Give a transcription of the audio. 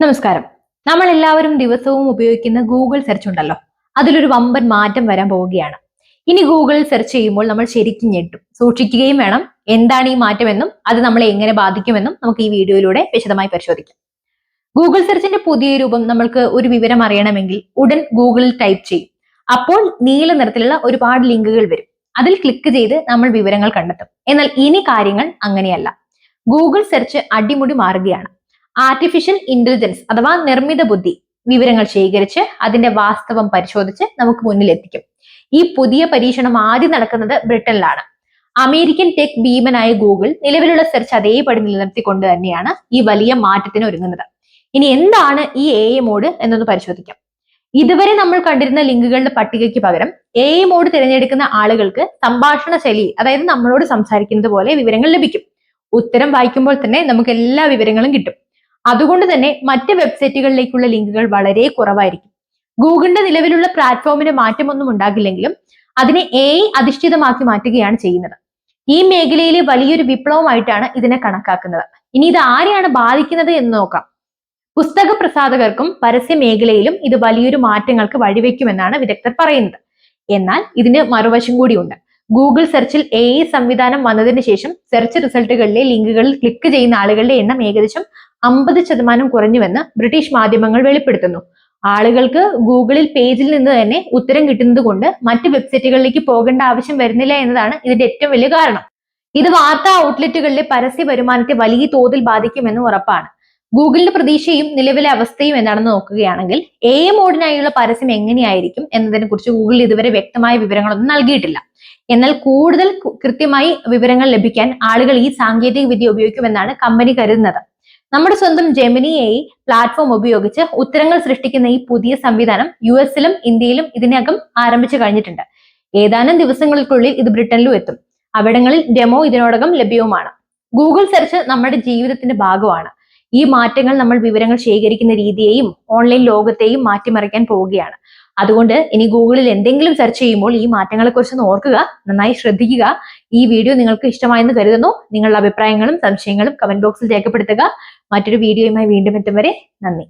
നമസ്കാരം. നമ്മൾ എല്ലാവരും ദിവസവും ഉപയോഗിക്കുന്ന ഗൂഗിൾ സെർച്ച് ഉണ്ടല്ലോ. അതിലൊരു വമ്പൻ മാറ്റം വരാൻ പോവുകയാണ്. ഇനി ഗൂഗിൾ സെർച്ച് ചെയ്യുമ്പോൾ നമ്മൾ ശരിക്കും ഞെട്ടും. സൂക്ഷിക്കുകയും വേണം. എന്താണ് ഈ മാറ്റമെന്നും അത് നമ്മളെ എങ്ങനെ ബാധിക്കുമെന്നും നമുക്ക് ഈ വീഡിയോയിലൂടെ വിശദമായി പരിശോധിക്കാം. ഗൂഗിൾ സെർച്ചിന്റെ പുതിയ രൂപം നമ്മൾക്ക് ഒരു വിവരം അറിയണമെങ്കിൽ ഉടൻ ഗൂഗിളിൽ ടൈപ്പ് ചെയ്യും. അപ്പോൾ നീല നിറത്തിലുള്ള ഒരുപാട് ലിങ്കുകൾ വരും. അതിൽ ക്ലിക്ക് ചെയ്ത് നമ്മൾ വിവരങ്ങൾ കണ്ടെത്തും. എന്നാൽ ഇനി കാര്യങ്ങൾ അങ്ങനെയല്ല. ഗൂഗിൾ സെർച്ച് അടിമുടി മാറുകയാണ്. ആർട്ടിഫിഷ്യൽ ഇന്റലിജൻസ് അഥവാ നിർമ്മിത ബുദ്ധി വിവരങ്ങൾ ശേഖരിച്ച് അതിന്റെ വാസ്തവം പരിശോധിച്ച് നമുക്ക് മുന്നിലെത്തിക്കും ഈ പുതിയ പരീക്ഷണം ആദ്യം നടക്കുന്നത് ബ്രിട്ടനിലാണ്. അമേരിക്കൻ ടെക് ഭീമനായ ഗൂഗിൾ നിലവിലുള്ള സെർച്ച് അതേപടി നിലനിർത്തിക്കൊണ്ട് തന്നെയാണ് ഈ വലിയ മാറ്റത്തിന് ഒരുങ്ങുന്നത്. ഇനി എന്താണ് ഈ എ എ മോഡ് എന്നൊന്ന് പരിശോധിക്കാം. ഇതുവരെ നമ്മൾ കണ്ടിരുന്ന ലിങ്കുകളുടെ പട്ടികയ്ക്ക് പകരം എ എ മോഡ് തിരഞ്ഞെടുക്കുന്ന ആളുകൾക്ക് സംഭാഷണ ശൈലി അതായത് നമ്മളോട് സംസാരിക്കുന്നത് പോലെ വിവരങ്ങൾ ലഭിക്കും. ഉത്തരം വായിക്കുമ്പോൾ തന്നെ നമുക്ക് എല്ലാ വിവരങ്ങളും കിട്ടും. അതുകൊണ്ട് തന്നെ മറ്റ് വെബ്സൈറ്റുകളിലേക്കുള്ള ലിങ്കുകൾ വളരെ കുറവായിരിക്കും. ഗൂഗിളിന്റെ നിലവിലുള്ള പ്ലാറ്റ്ഫോമിന് മാറ്റമൊന്നും ഉണ്ടാകില്ലെങ്കിലും അതിനെ എ അധിഷ്ഠിതമാക്കി മാറ്റുകയാണ് ചെയ്യുന്നത്. ഈ മേഖലയിലെ വലിയൊരു വിപ്ലവമായിട്ടാണ് ഇതിനെ കണക്കാക്കുന്നത്. ഇനി ഇത് ആരെയാണ് ബാധിക്കുന്നത് എന്ന് നോക്കാം. പുസ്തക പ്രസാധകർക്കും പരസ്യ മേഖലയിലും ഇത് വലിയൊരു മാറ്റങ്ങൾക്ക് വഴിവെക്കുമെന്നാണ് വിദഗ്ധർ പറയുന്നത്. എന്നാൽ ഇതിന് മറുവശം കൂടിയുണ്ട്. ഗൂഗിൾ സെർച്ചിൽ എ സംവിധാനം വന്നതിന് ശേഷം സെർച്ച് റിസൾട്ടുകളിലെ ലിങ്കുകളിൽ ക്ലിക്ക് ചെയ്യുന്ന ആളുകളുടെ എണ്ണം ഏകദേശം അമ്പത് ശതമാനം കുറഞ്ഞുവെന്ന് ബ്രിട്ടീഷ് മാധ്യമങ്ങൾ വെളിപ്പെടുത്തുന്നു. ആളുകൾക്ക് ഗൂഗിളിൽ പേജിൽ നിന്ന് തന്നെ ഉത്തരം കിട്ടുന്നത് കൊണ്ട് മറ്റ് വെബ്സൈറ്റുകളിലേക്ക് പോകേണ്ട ആവശ്യം വരുന്നില്ല എന്നതാണ് ഇതിന്റെ ഏറ്റവും വലിയ കാരണം. ഇത് വാർത്താ ഔട്ട്ലെറ്റുകളിലെ പരസ്യ വരുമാനത്തെ വലിയ തോതിൽ ബാധിക്കുമെന്ന് ഉറപ്പാണ്. ഗൂഗിളിന്റെ പ്രതീക്ഷയും നിലവിലെ അവസ്ഥയും എന്താണെന്ന് നോക്കുകയാണെങ്കിൽ എ മോഡിനായുള്ള പരസ്യം എങ്ങനെയായിരിക്കും എന്നതിനെ കുറിച്ച് ഗൂഗിൾ ഇതുവരെ വ്യക്തമായ വിവരങ്ങളൊന്നും നൽകിയിട്ടില്ല. എന്നാൽ കൂടുതൽ കൃത്യമായി വിവരങ്ങൾ ലഭിക്കാൻ ആളുകൾ ഈ സാങ്കേതിക വിദ്യ ഉപയോഗിക്കുമെന്നാണ് കമ്പനി കരുതുന്നത്. നമ്മുടെ സ്വന്തം ജെമിനി എ പ്ലാറ്റ്ഫോം ഉപയോഗിച്ച് ഉത്തരങ്ങൾ സൃഷ്ടിക്കുന്ന ഈ പുതിയ സംവിധാനം യു എസിലും ഇന്ത്യയിലും ഇതിനകം ആരംഭിച്ചു കഴിഞ്ഞിട്ടുണ്ട്. ഏതാനും ദിവസങ്ങൾക്കുള്ളിൽ ഇത് ബ്രിട്ടനിലും എത്തും. അവിടങ്ങളിൽ ഡെമോ ഇതിനോടകം ലഭ്യവുമാണ്. ഗൂഗിൾ സെർച്ച് നമ്മുടെ ജീവിതത്തിന്റെ ഭാഗമാണ്. ഈ മാറ്റങ്ങൾ നമ്മൾ വിവരങ്ങൾ ശേഖരിക്കുന്ന രീതിയെയും ഓൺലൈൻ ലോകത്തെയും മാറ്റിമറിക്കാൻ പോവുകയാണ്. അതുകൊണ്ട് ഇനി ഗൂഗിളിൽ എന്തെങ്കിലും സെർച്ച് ചെയ്യുമ്പോൾ ഈ മാറ്റങ്ങളെ കുറിച്ച് ഓർക്കുക നന്നായി ശ്രദ്ധിക്കുക. ഈ വീഡിയോ നിങ്ങൾക്ക് ഇഷ്ടമായെന്ന് കരുതുന്നു. നിങ്ങളുടെ അഭിപ്രായങ്ങളും സംശയങ്ങളും കമന്റ് ബോക്സിൽ രേഖപ്പെടുത്തുക. മറ്റൊരു വീഡിയോയുമായി വീണ്ടും എത്തും വരെ നന്ദി.